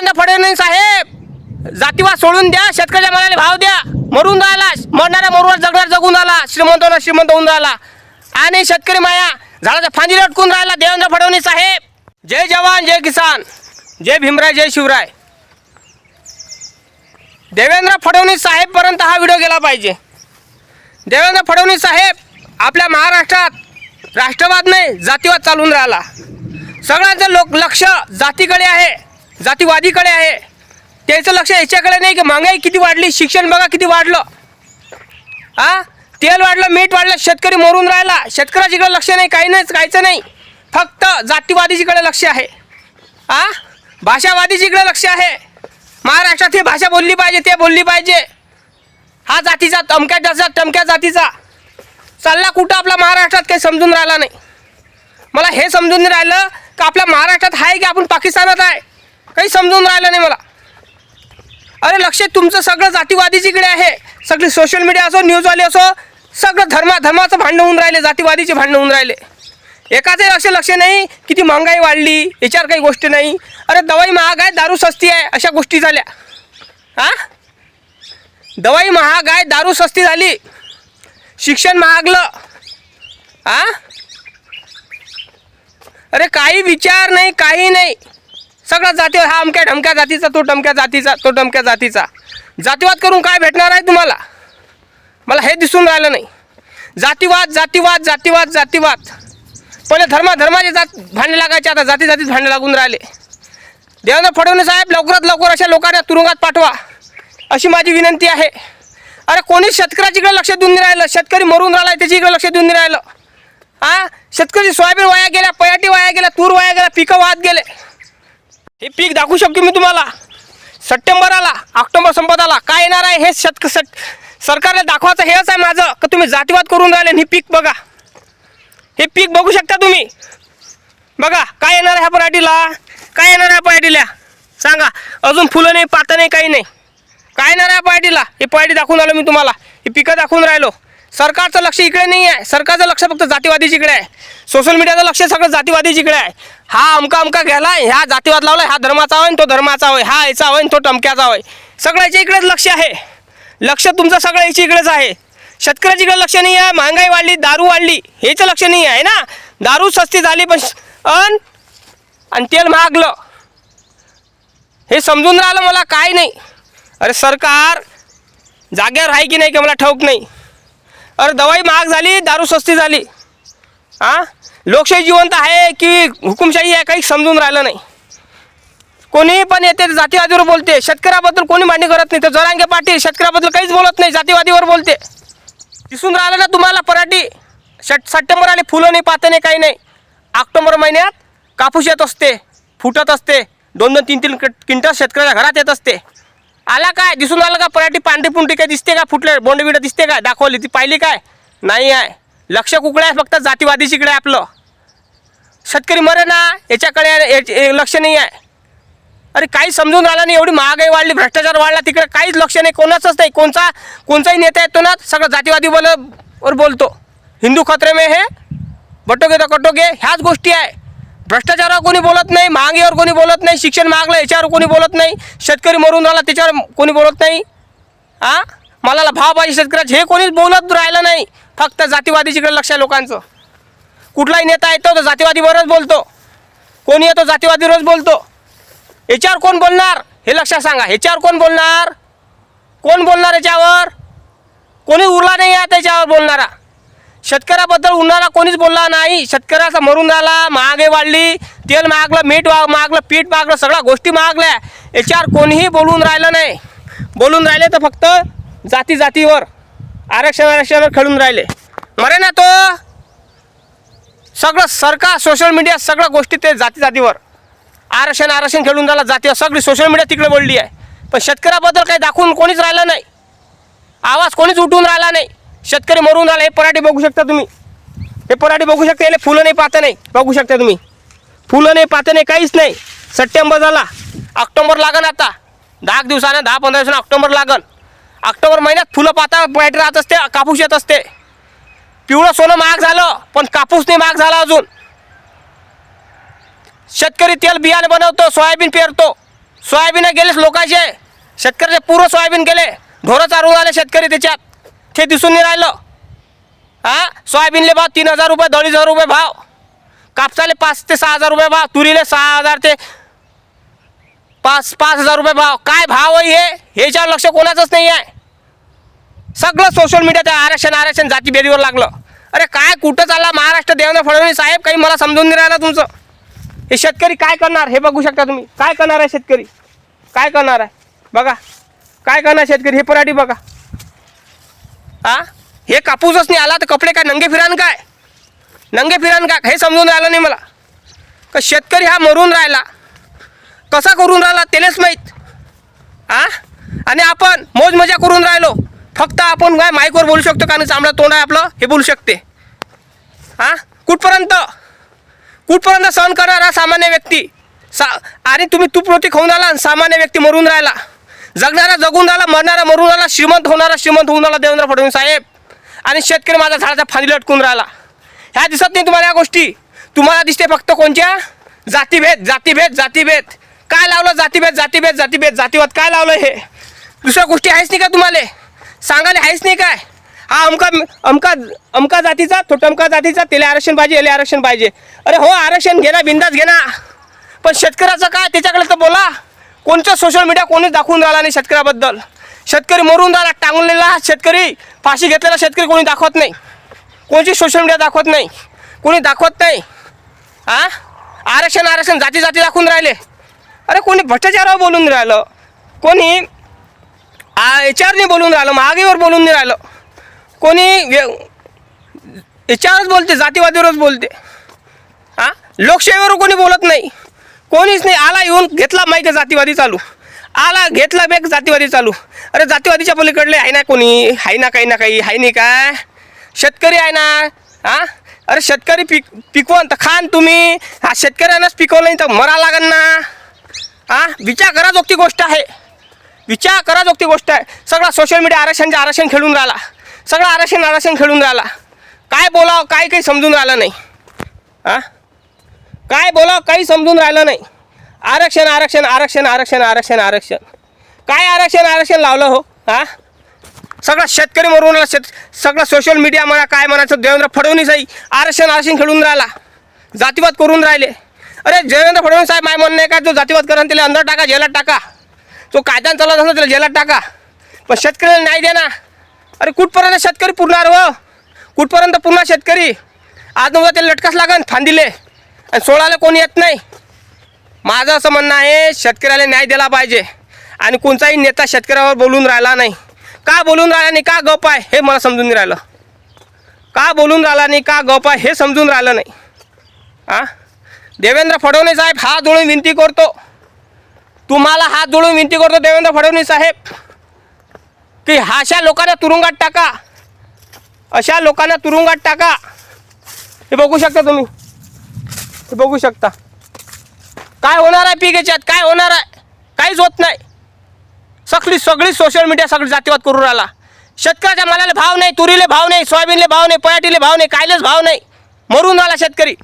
देवेंद्र फडणवीस साहेब. जातीवाद सोडून द्या शेतकऱ्याच्या मालाला भाव द्या. मरून राहिला मरणाऱ्या मरूवर जगणार जगून राहिला श्रीमंत होणार श्रीमंत होऊन राहिला. आणि शेतकरी माया झाडाच्या फांदी लटकून राहिला देवेंद्र फडणवीस साहेब. जय जवान जय किसान. जय भीमराय जय शिवराय. देवेंद्र फडणवीस साहेबपर्यंत हा व्हिडिओ गेला पाहिजे. देवेंद्र फडणवीस साहेब आपल्या महाराष्ट्रात राष्ट्रवाद नाही जातीवाद चालून राहिला. सगळ्यांचं लोक लक्ष जातीकडे आहे. जातीवादीकडे आहे. त्याचं लक्ष याच्याकडे नाही की महागाई किती वाढली शिक्षण बघा किती वाढलं. हा तेल वाढलं मीठ वाढलं शेतकरी मरून राहिला. शेतकऱ्याच्याकडे लक्ष नाही काही नाही काहीचं नाही. फक्त जातीवादीच्याकडे लक्ष आहे. हा भाषावादीच्याकडे लक्ष आहे. महाराष्ट्रात ही भाषा बोलली पाहिजे ते बोलली पाहिजे. हा जातीचा तमक्या जातीचा टमक्या जातीचा. चालला कुठं आपला महाराष्ट्रात काही समजून राहिला नाही. मला हे समजून नाही राहिलं का आपल्या महाराष्ट्रात आहे की आपण पाकिस्तानात आहे? काही समजून राहिलं नाही मला. अरे लक्ष तुमचं सगळं जातीवादीचीकडे आहे सगळी सोशल मीडिया असो न्यूजवाले असो सगळं धर्मा धर्माचं भांडण होऊन राहिले जातीवादीचे भांडण होऊन राहिले. एकाचही लक्ष लक्ष नाही किती महागाई वाढली याच्यावर काही गोष्ट नाही. अरे दवाई महाग आहे दारू सस्ती आहे अशा गोष्टी झाल्या. हां दवाई महाग आहे दारू सस्ती झाली. शिक्षण महागलं. हां अरे काही विचार नाही काही नाही. सगळं जातीवर हा अमक्या ढमक्या जातीचा तो टमक्या जातीचा तो टमक्या जातीचा. जातीवाद करून काय भेटणार आहे तुम्हाला? मला हे दिसून राहिलं नाही. जातीवाद जातीवाद जातीवाद जातीवाद. पहिले धर्मा धर्माचे जात भांडे लागायचे आता जाती जातीत भांडे लागून राहिले. देवेंद्र फडणवीस साहेब लवकरात लवकर अशा लोकांना तुरुंगात पाठवा. अशी माझी विनंती आहे. अरे कोणी शेतकऱ्याच्याकडे लक्ष देऊन नाही राहिलं? शेतकरी मरून राहिला त्याच्याकडे लक्ष देऊन नाही राहिलं. हा? शेतकरी सोयाबीन वाया गेल्या पयाटी वाया गेल्या तूर वाया गेल्या पिकं वाहत गेले. हे पीक दाखवू शकतो मी तुम्हाला. सप्टेंबर आला ऑक्टोबर संपत आला. काय येणार आहे हे शतक सट सरकारला दाखवायचं हेच आहे माझं. का तुम्ही जातीवाद करून राहिले हे पीक बघा. हे पीक बघू शकता तुम्ही. बघा काय येणार आहे ह्या पराठीला? काय येणार आहे पराठीला? सांगा. अजून फुलं नाही पातं नाही काही नाही. काय येणार आहे पराठीला? हे पराठी दाखवून आलो मी तुम्हाला. हे पिकं दाखवून राहिलो. सरकारचं लक्ष इकडे नाही आहे. सरकारचं लक्ष फक्त जातीवादीच्याकडे आहे. सोशल मीडियाचं लक्ष सगळं जातीवादीच्याकडे आहे. हा अमका अमका घ्यायला ह्या जातीवाद लावला हा धर्माचा होय तो धर्माचा होय हा याचा होय तो टमक्याचा होय सगळ्याच्या इकडेच लक्ष आहे. लक्ष तुमचं सगळं याच्या इकडेच आहे. शेतकऱ्याच्या इकडे लक्ष नाही आहे. महागाई वाढली दारू वाढली हेच लक्ष नाही आहे ना? दारू सस्ती झाली पण अन आणि तेल महागलं. हे समजून राहिलं मला काय नाही. अरे सरकार जाग्यावर आहे की नाही की? मला ठाऊक नाही. अरे दवाई महाग झाली दारू सस्ती झाली. हां लोकशाही जिवंत आहे की हुकुमशाही आहे काही समजून राहिलं नाही. कोणी पण येते जातीवादीवर बोलते. शेतकऱ्याबद्दल कोणी मान्य करत नाही. तर जरांगे पाटील शेतकऱ्याबद्दल काहीच बोलत नाही जातीवादीवर बोलते. दिसून राहिलं ना तुम्हाला पराठी? शट सप्टेंबर आले फुलं नाही पातं नाही काही नाही. ऑक्टोबर महिन्यात कापूस येत असते फुटत असते. दोन दोन तीन तीन क्विंटल शेतकऱ्याच्या घरात येत असते. आला काय? दिसून आलं का? पराठी पांढरी पुंटी काय दिसते का? फुटले बोंडबिडं दिसते काय दाखवली. ती पाहिली काय? नाही आहे. लक्ष कुकडं आहे फक्त. जातीवादीशीकडे आहे आपलं. शेतकरी मरे ना. याच्याकडे लक्ष नाही आहे. अरे काही समजून राहिला नाही. एवढी महागाई वाढली भ्रष्टाचार वाढला. तिकडे काहीच लक्ष नाही. कोणाचंच नाही. कोणचा कोणचाही नेता येतो ना सगळं जातीवादी बोल वर बोलतो. हिंदू खत्रे मे हे. बटोगे तर कटोगे. ह्याच गोष्टी आहे. भ्रष्टाचारावर कोणी बोलत नाही महागाईवर कोणी बोलत नाही शिक्षण मागलं याच्यावर कोणी बोलत नाही शेतकरी मरून राहिला त्याच्यावर कोणी बोलत नाही? आ? मला भाव पाहिजे शेतकऱ्याचे हे कोणीच बोलत राहिलं नाही फक्त जातीवादीच्याकडे लक्ष आहे लोकांचं. कुठलाही नेता येतो तो जातीवादीवरच बोलतो. कोणी येतो जातीवादीवरच बोलतो. याच्यावर कोण बोलणार? हे लक्षात सांगा ह्याच्यावर कोण बोलणार? कोण बोलणार याच्यावर? कोणी उरला नाही आहे त्याच्यावर बोलणारा. शेतकऱ्याबद्दल उन्हाला कोणीच बोलला नाही. शेतकऱ्याचा मरून राहिला महागाई वाढली तेल महागलं मीठ वा महागलं पीठ मागलं सगळ्या गोष्टी महागल्या. याच्यावर कोणीही बोलून राहिलं नाही. बोलून राहिले तर फक्त जाती जातीवर आरक्षण आरक्षणावर खेळून राहिले. मरे ना तो? सगळं सरकार सोशल मीडिया सगळ्या गोष्टी ते जाती जातीवर. आरक्षण आरक्षण खेळून राहिला जातीवर. सगळी सोशल मीडिया तिकडे बोलली आहे. पण शेतकऱ्याबद्दल काही दाखवून कोणीच राहिलं नाही. आवाज कोणीच उठून राहिला नाही. शेतकरी मरून आला हे पराठी बघू शकता तुम्ही. हे पराठी बघू शकता याला फुलं नाही पातं नाही. बघू शकता तुम्ही. फुलं नाही पातं नाही काहीच नाही. सप्टेंबर झाला. ऑक्टोबर लागन आता. दहा दिवसानं दहा पंधरा दिवसानं ऑक्टोबर लागन. ऑक्टोबर महिन्यात फुलं पाता पॅटरी राहत असते कापूस येत असते. पिवळं सोनं महाग झालं पण कापूस नाही महाग झाला अजून. शेतकरी तेल बियाणे बनवतो सोयाबीन पेरतो. सोयाबीन गेलेच लोकांचे. शेतकऱ्याचे पूर्ण सोयाबीन गेले. ढोरं चारून आले शेतकरी त्याच्यात. हे दिसून नाही राहिलं. हा सोयाबीनले भाव तीन हजार रुपये दोन हजार रुपये भाव. कापसाले पाच ते सहा हजार रुपये भाव तुरीले सहा हजार ते पाच पाच हजार रुपये भाव. काय भाव आहे हे? ह्याच्यावर लक्ष कोणाचंच नाही आहे. सगळं सोशल मीडियात आरक्षण आरक्षण जातीभेदीवर लागलं. अरे काय कुठं चालला? महाराष्ट्र देवेंद्र फडणवीस साहेब? काही मला समजून नाही राहिलं तुमचं. हे शेतकरी काय करणार? हे बघू शकता तुम्ही. काय करणार आहे शेतकरी? काय करणार आहे? बघा. काय करणार शेतकरी? हे पराठी बघा. आ? हे कापूसच नाही आला तर कपडे काय नंगे फिरान काय? नंगे फिरान का हे समजून राहिलं नाही मला. का शेतकरी हा मरून राहिला. कसा करून राहिला त्यालाच माहीत. आ? आणि आपण मोज मजा करून राहिलो. फक्त आपण काय माईकवर बोलू शकतो कारण चांगला तोंड आहे आपलं हे बोलू शकते. आ? कुठपर्यंत? कुठपर्यंत सहन करणारा सामान्य व्यक्ती? सा आणि तुम्ही तूप रोटी खाऊन राहिला आणि सामान्य व्यक्ती मरून राहिला. जगणारा जगून राहिला मरणारा मरून राहिला श्रीमंत होणारा श्रीमंत होऊन राहिला देवेंद्र फडणवीस साहेब. आणि शेतकरी माझा झाडाचा फांदी लटकून राहिला. ह्या दिसत नाही तुम्हाला या गोष्टी. तुम्हाला दिसते फक्त कोणत्या? जातीभेद जातीभेद जातीभेद. काय लावलं? जातीभेद जातीभेद जातीभेद जातीवाद काय लावलं हे? दुसऱ्या गोष्टी आहेच नाही का तुम्हाला? सांगायला आहेच नाही काय? हा अमका अमका अमका जातीचा तो टमका जातीचा त्याला आरक्षण पाहिजे याला आरक्षण पाहिजे. अरे हो आरक्षण घे ना बिंदास घे ना पण शेतकऱ्याचं काय? त्याच्याकडे तर बोला. कोणतं सोशल मीडिया कोणीच दाखवून राहिला नाही शेतकऱ्याबद्दल? शेतकरी मरून राहिला टांगलेला शेतकरी फाशी घेतलेला शेतकरी कोणी दाखवत नाही. कोणची सोशल मीडिया दाखवत नाही? कोणी दाखवत नाही? आ? आरक्षण आरक्षण जाती जाती दाखवून राहिले. अरे कोणी भ्रष्टाचारावर बोलून राहिलं. कोणी आ, आरने बोलून राहिलं महागाईवर बोलून नाही राहिलं. कोणी व्य- आरच बोलते जातीवादीवरच बोलते. हां लोकशाहीवर कोणी बोलत नाही. कोणीच नाही. आला येऊन घेतला माहिती जातीवादी चालू. आला घेतला बेग जातीवादी चालू. अरे जातीवादीच्या पलीकडले आहे ना कोणी? आहे ना काही ना काही. आहे नाही काय शेतकरी आहे ना? हां? अरे शेतकरी पिक पिकवून तर खान तुम्ही. हा शेतकऱ्यांनाच पिकवलं नाही तर मरा लागन ना. हां? विचार करा जोगती गोष्ट आहे. विचार करा जोगती गोष्ट आहे. सगळा सोशल मीडिया आरक्षणचे आरक्षण खेळून राहिला. सगळं आरक्षण आरक्षण खेळून राहिला. काय बोलावं काय काही समजून राहिलं नाही. हां? काय बोलावं काही समजून राहिलं नाही. आरक्षण आरक्षण आरक्षण आरक्षण आरक्षण आरक्षण. काय आरक्षण आरक्षण लावलं हो? हां? सगळा शेतकरी मरून राहिला शेत सगळं सोशल मीडिया म्हणा काय म्हणायचं देवेंद्र फडणवीसही आरक्षण आरक्षण खेळून राहिला. जातीवाद करून राहिले. अरे देवेंद्र फडणवीस साहेब माय म्हणणं आहे का जो जातीवाद करा त्याला अंदर टाका जेलात टाका. जो कायद्यानं चालत असेल त्याला जेलात टाका. पण शेतकऱ्याला नाही दे ना. अरे कुठपर्यंत शेतकरी पुरणार व कुठपर्यंत पुन्हा शेतकरी? आज नव्हता त्याला लटकाच लागन फांदिले. आणि सोडायला कोणी येत नाही? माझं असं म्हणणं आहे शेतकऱ्याला न्याय दिला पाहिजे. आणि कोणताही नेता शेतकऱ्यावर बोलून राहिला नाही. का बोलून राहिला नाही का गप आहे हे मला समजून नाही राहिलं. का बोलून राहिला नाही का गप आहे हे समजून राहिलं नाही. हां देवेंद्र फडणवीस साहेब हात जोडून विनंती करतो. तुम्हाला हात जोडून विनंती करतो देवेंद्र फडणवीस साहेब. की अशा लोकांना तुरुंगात टाका. अशा लोकांना तुरुंगात टाका. हे बघू शकता तुम्ही. हे बघू शकता. काय होणार आहे पीक याच्यात काय होणार आहे? काहीच होत नाही. सगळी सगळी सोशल मीडिया सगळी जातीवाद करून राहिला. शेतकऱ्याच्या मालाला भाव नाही तुरीले भाव नाही सोयाबीनले भाव नाही पयाटीले भाव नाही कायलेच भाव नाही. मरून राहिला शेतकरी.